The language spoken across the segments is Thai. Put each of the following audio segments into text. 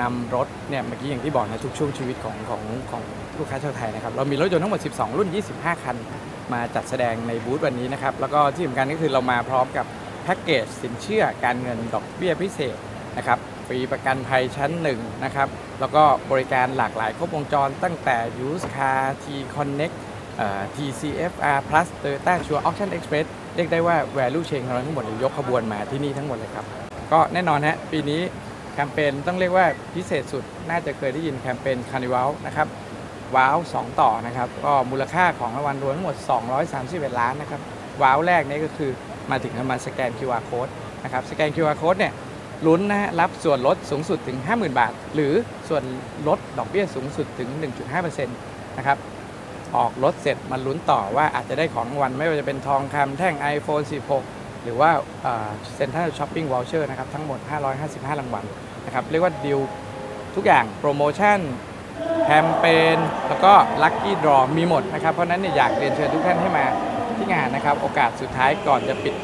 นำรถเนี่ยเมื่อกี้อย่างที่บอกนะทุกช่วงชีวิตของของของลูกค้าชาวไทยนะครับเรามีรถยนต์ทั้งหมด 12 รุ่น 25 คัน มาจัดแสดงในบูธวันนี้นะครับแล้วก็ที่สำคัญก็คือเรามาพร้อมกับแพ็กเกจสินเชื่อการเงินดอกเบี้ยพิเศษนะครับฟรีประกันภัยชั้น1นะครับแล้วก็บริการหลากหลายครบวงจรตั้งแต่ Use Car T Connect เอ่อ TCFR Plus Toyota Sure Auction Express เรียกได้ว่า value chain ของเราทั้งหมดเนี่ยยกขบวนมาที่นี่ทั้งหมดเลยครับ ก็แน่นอนฮะปีนี้ แคมเปญต้องเรียกว่าพิเศษสุดน่าจะเคยได้ยินแคมเปญ Carnival นะครับว้าว2ต่อนะครับก็มูลค่าของรางวัลรวมทั้งหมด 231 ล้านนะครับว้าวแรกนี่ก็คือมาถึงมาสแกน QR code นะครับสแกน QR code เนี่ยลุ้นนะฮะรับส่วนลดสูงสุดถึง 50,000 บาท หรือส่วนลดดอกเบี้ยสูงสุดถึง 1.5%นะครับออกรถเสร็จมาลุ้นต่อว่าอาจจะได้ของรางวัลไม่ว่าจะเป็นทองคำแท่ง iPhone 16 หรือว่าเซ็นทรัลช้อปปิ้งวอลเชอร์นะครับทั้งหมด 555 รางวัลนะครับเรียกว่าดีลทุกอย่างโปรโมชั่นแคมเปญแล้วก็ลัคกี้ดรอมีหมดนะครับ เพราะนั้นเนี่ยอยากเรียนเชิญทุกท่านให้มาที่งานนะครับ โอกาสสุดท้ายก่อนจะปิด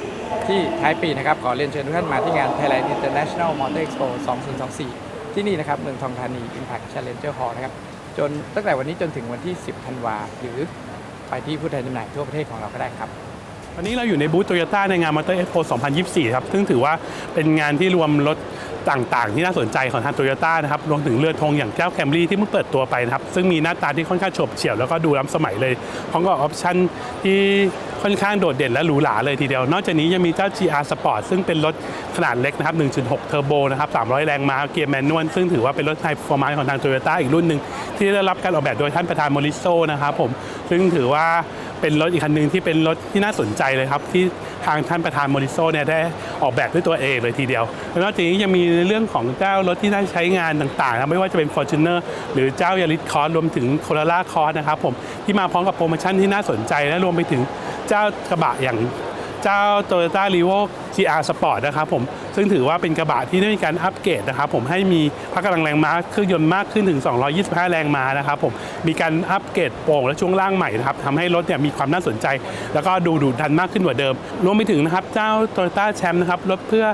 ที่ท้ายปีนะครับ ขอเรียนเชิญทุกท่านมาที่งาน Thailand International Motor Expo 2024 ที่นี่นะครับ เมืองทองธานี Impact Challenger Hall นะครับ จนตั้งแต่วันนี้จนถึงวันที่ 10 ธันวาหรือไปที่ผู้แทนจำหน่ายทั่วประเทศของเราก็ได้ครับ วันนี้เราอยู่ในบูธโตโยต้าในงานมอเตอร์เอ็กโป2024 ครับ ซึ่งถือว่าเป็นงานที่รวมรถต่างๆ ที่น่าสนใจของทางโตโยต้านะครับ รวมถึงเรือธงอย่างเจ้าแคมรี่ที่เพิ่งเปิดตัวไปนะครับ ซึ่งมีหน้าตาที่ค่อนข้างโฉบเฉี่ยวแล้วก็ดูล้ำสมัยเลย พร้อมกับออปชั่นที่ค่อนข้างโดดเด่นและหรูหราเลยทีเดียว นอกจากนี้ยังมีเจ้า GR Sport ซึ่งเป็นรถขนาดเล็กนะครับ 1.6 เทอร์โบนะครับ 300 แรงม้า เกียร์แมนนวล ซึ่งถือว่าเป็นรถไฮเปอร์ฟอร์มานของทางโตโยต้าอีกรุ่นหนึ่งที่ได้รับการออกแบบโดยท่านประธานโมริโซนะครับผม ซึ่งถือว่า เป็นรถอีกคันหนึ่งที่เป็นรถที่น่าสนใจเลยครับ ที่ทางท่านประธานโมริโซเนี่ยได้ออกแบบด้วยตัวเองเลยทีเดียว แล้วนอกจากนี้ยังมีเรื่องของเจ้ารถที่ได้ใช้งานต่างๆ ไม่ว่าจะเป็น f o r t u n e r หรือเจ้ายาริสคอร์รวมถึงโค r ล่าคอร์นะครับผมที่มาพร้อมกับโปรโมชั่นที่น่าสนใจและรวมไปถึงเจ้ากระบะอย่าง เจ้า Toyota r e v o GR Sport นะครับผมซึ่งถือว่าเป็นกระบะที่ได้มีการอัปเกรดนะครับผมให้มีพละกำลังแรงม้าเครื่องยนต์มากขึ้นถึง 225 แรงม้านะครับผมมีการอัปเกรดโป่งและช่วงล่างใหม่นะครับทำให้รถเนี่ยมีความน่าสนใจ แล้วก็ดูดุดันมากขึ้นกว่าเดิม รวมไปถึงนะครับเจ้า Toyota Champ นะครับรถเพื่อ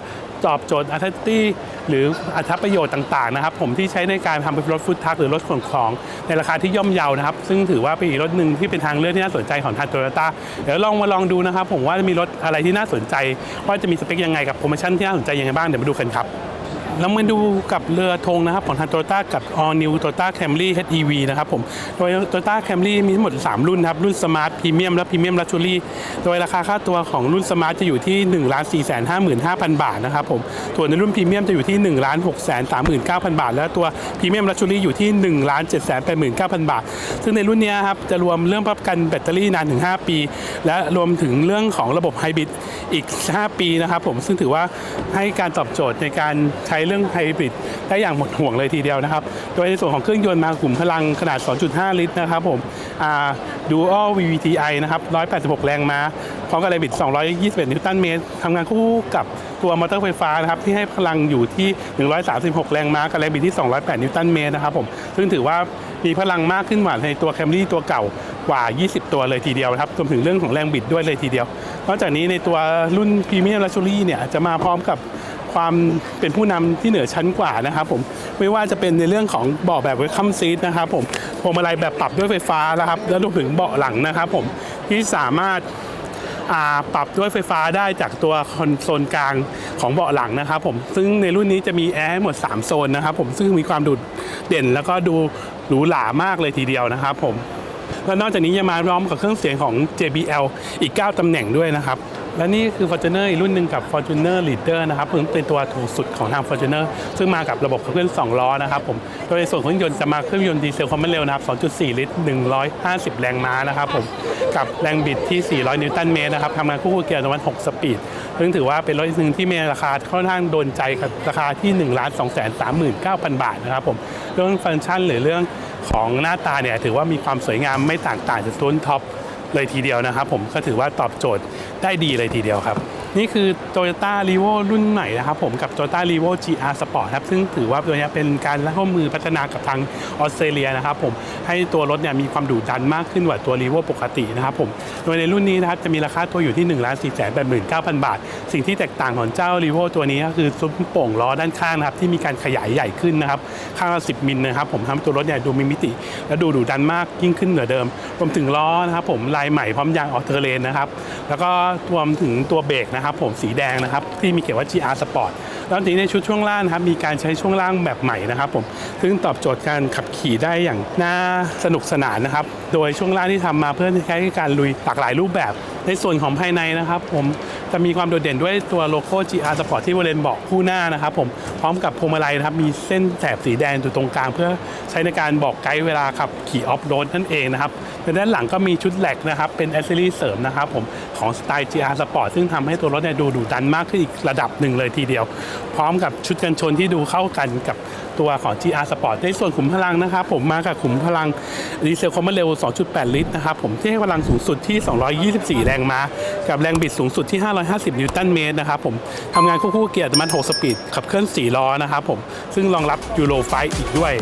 ตอบโจทย์อัตตี้ หรืออัตประโยชน์ต่างๆนะครับผมที่ใช้ในการทำเป็นรถฟุตทักหรือรถขนของในราคาที่ย่อมเยานะครับ ซึ่งถือว่าเป็นอีกรถหนึ่งที่เป็นทางเลือกที่น่าสนใจของทางโตโยต้าเดี๋ยวลองมาลองดูนะครับ ผมว่ามีรถอะไรที่น่าสนใจ ว่าจะมีสเปคยังไงกับโปรโมชั่นที่น่าสนใจยังไงบ้างเดี๋ยวมาดูกันครับ เรามาดูกับเรือธงนะครับของทางโตโยต้ากับ All New Toyota Camry HEV นะครับผม โดย Toyota Camry มีทั้งหมด 3 รุ่นครับ รุ่น Smart Premium และ Premium Luxury โดยราคาค่าตัวของรุ่น Smart จะอยู่ที่ 1 4 5 5 0 0 0บาทนะครับผม ส่วนในรุ่น Premium จะอยู่ที่ 1 6 3 9 0 0 0 บาท และตัว Premium Luxury อยู่ที่ 1 7 8 9 0 0 บาท ซึ่งในรุ่นนี้ครับจะรวมเรื่องประกันแบตเตอรี่นานถึง 5 ปี และรวมถึงเรื่องของระบบไฮบริดอีก 5 ปีนะครับผมซึ่งถือว่าให้การตอบโจทย์ในการใช้เรื่องไฮบริดได้อย่างหมดห่วงเลยทีเดียวนะครับ โดยในส่วนของเครื่องยนต์มาขุมพลังขนาด 2.5 ลิตรนะครับผมอ่า Dual VVTi นะครับ 186 แรงม้าพร้อมกับแรงบิด 221 นิวตันเมตรทำงานคู่กับตัวมอเตอร์ไฟฟ้านะครับที่ให้พลังอยู่ที่ 136 แรงม้ากับแรงบิดที่ 208 นิวตันเมตรนะครับผมซึ่งถือว่ามีพลังมากขึ้นกว่าในตัวแคมรี่ตัวเก่ากว่า 20 ตัวเลยทีเดียวครับรวมถึงเรื่องของแรงบิดด้วยเลยทีเดียว นอกจากนี้ในตัวรุ่น Premium Luxury เนี่ยจะมาพร้อมกับ ความเป็นผู้นำที่เหนือชั้นกว่านะครับผมไม่ว่าจะเป็นในเรื่องของเบาะแบบเวคัมซีทนะครับผมพวงมาลัยแบบปรับด้วยไฟฟ้านะครับแล้วรวมถึงเบาะหลังนะครับผมที่สามารถปรับด้วยไฟฟ้าได้จากตัวคอนโซลกลางของเบาะหลังนะครับผมซึ่งในรุ่นนี้จะมีแอร์หมด 3 โซนนะครับผมซึ่งมีความโดูเด่นแล้วก็ดูหรูหรามากเลยทีเดียวนะครับผมและนอกจากนี้ยังมาพร้อมกับเครื่องเสียงของ JBL อีก 9 ตำแหน่งด้วยนะครับ และนี่คือ Fortuner อีกรุ่นหนึ่งกับ Fortuner Leader นะครับเพิ่งเป็นตัวถูกสุดของทาง Fortuner ซึ่งมากับระบบขับเคลื่อน2ล้อนะครับผมโดยในส่วนของเครื่องยนต์จะมาเครื่องยนต์ดีเซลความเร็วนะครับ 2.4 ลิตร 150 แรงม้านะครับผมกับแรงบิดที่ 400 นิวตันเมตรนะครับทำงานคู่กับเกียร์อัตโนมัติ6สปีดซึ่งถือว่าเป็นรถหนึ่งที่มีราคาค่อนข้างโดนใจกับราคาที่1 2 3 9 0 0 0 บาทนะครับผมเรื่องฟังก์ชันหรือเรื่องของหน้าตาเนี่ยถือว่ามีความสวยงามไม่ต่างต่างจากรุ่นท็อป เลยทีเดียวนะครับ ผมก็ถือว่าตอบโจทย์ได้ดีเลยทีเดียวครับ นี่คือ Toyota r e v o รุ่นใหม่นะครับผมกับ Toyota r e v o GR Sport ครับซึ่งถือว่าตัวนี้เป็นการร่วมมือพัฒนากับทางออสเตรเลียนะครับผมให้ตัวรถเนี่ยมีความดุดันมากขึ้นกว่าตัว r e v o ปกตินะครับผมโดยในรุ่นนี้นะครับจะมีราคาตัวอยู่ที่1 4 8 9 0 0 0 บาท สิ่งที่แตกต่างของเจ้า r e v o ตัวนี้ก็คือซุ้มโป่งล้อด้านข้างนะครับที่มีการขยายใหญ่ขึ้นนะครับข้างละ10 มิลนะครับผมทำให้ตัวรถเนี่ยดูมีมิติ และดูดุดันมากยิ่งขึ้นเหนือเดิมรวมถึงล้อนะครับผมลายใหม่พร้อมยางออเทอร์เลนนะครับแล้วก็รวมถึงตัวเบรกนะครับผมสีแดงนะครับที่มีเขียนว่า GR Sport แล้วทีนี้ในชุดช่วงล่างนะครับมีการใช้ช่วงล่างแบบใหม่นะครับผมซึ่งตอบโจทย์การขับขี่ได้อย่างน่าสนุกสนานนะครับ โดยช่วงล่างที่ทำมาเพื่อใช้การลุยหลากหลายรูปแบบ ในส่วนของภายในนะครับ ผมจะมีความโดดเด่นด้วยตัวโลโก้ GR Sport ที่บริเวณเบาะคู่หน้านะครับผมพร้อมกับพวงมาลัยนะครับมีเส้นแถบสีแดงอยู่ตรงกลาง เพื่อใช้ในการบอกไกด์เวลาขับขี่ออฟโรดนั่นเองนะครับในด้านหลังก็มีชุดแหลกนะครับเป็นแอสเซอรี่เสริมนะครับผมของสไตล์ GR Sport ซึ่งทำให้ตัวรถเนี่ยดูดุดันมากขึ้นอีกระดับหนึ่งเลยทีเดียวพร้อมกับชุดกันชนที่ดูเข้ากันกับตัวของ GR Sport ในส่วนขุมพลังนะครับผมมากับขุมพลังดีเซลคอมเบเร็ว 2.8 ลิตรนะครับผมที่ให้พลังสูงสุดที่ 224 แรงม้า กับแรงบิดสูงสุดที่ 550 นิวตันเมตรนะครับผมทำงานคู่คู่เกียร์อัตโนมัติ6สปีดขับเคลื่อน 4 ล้อนะครับผมซึ่งรองรับยูโรไฟอีกด้วย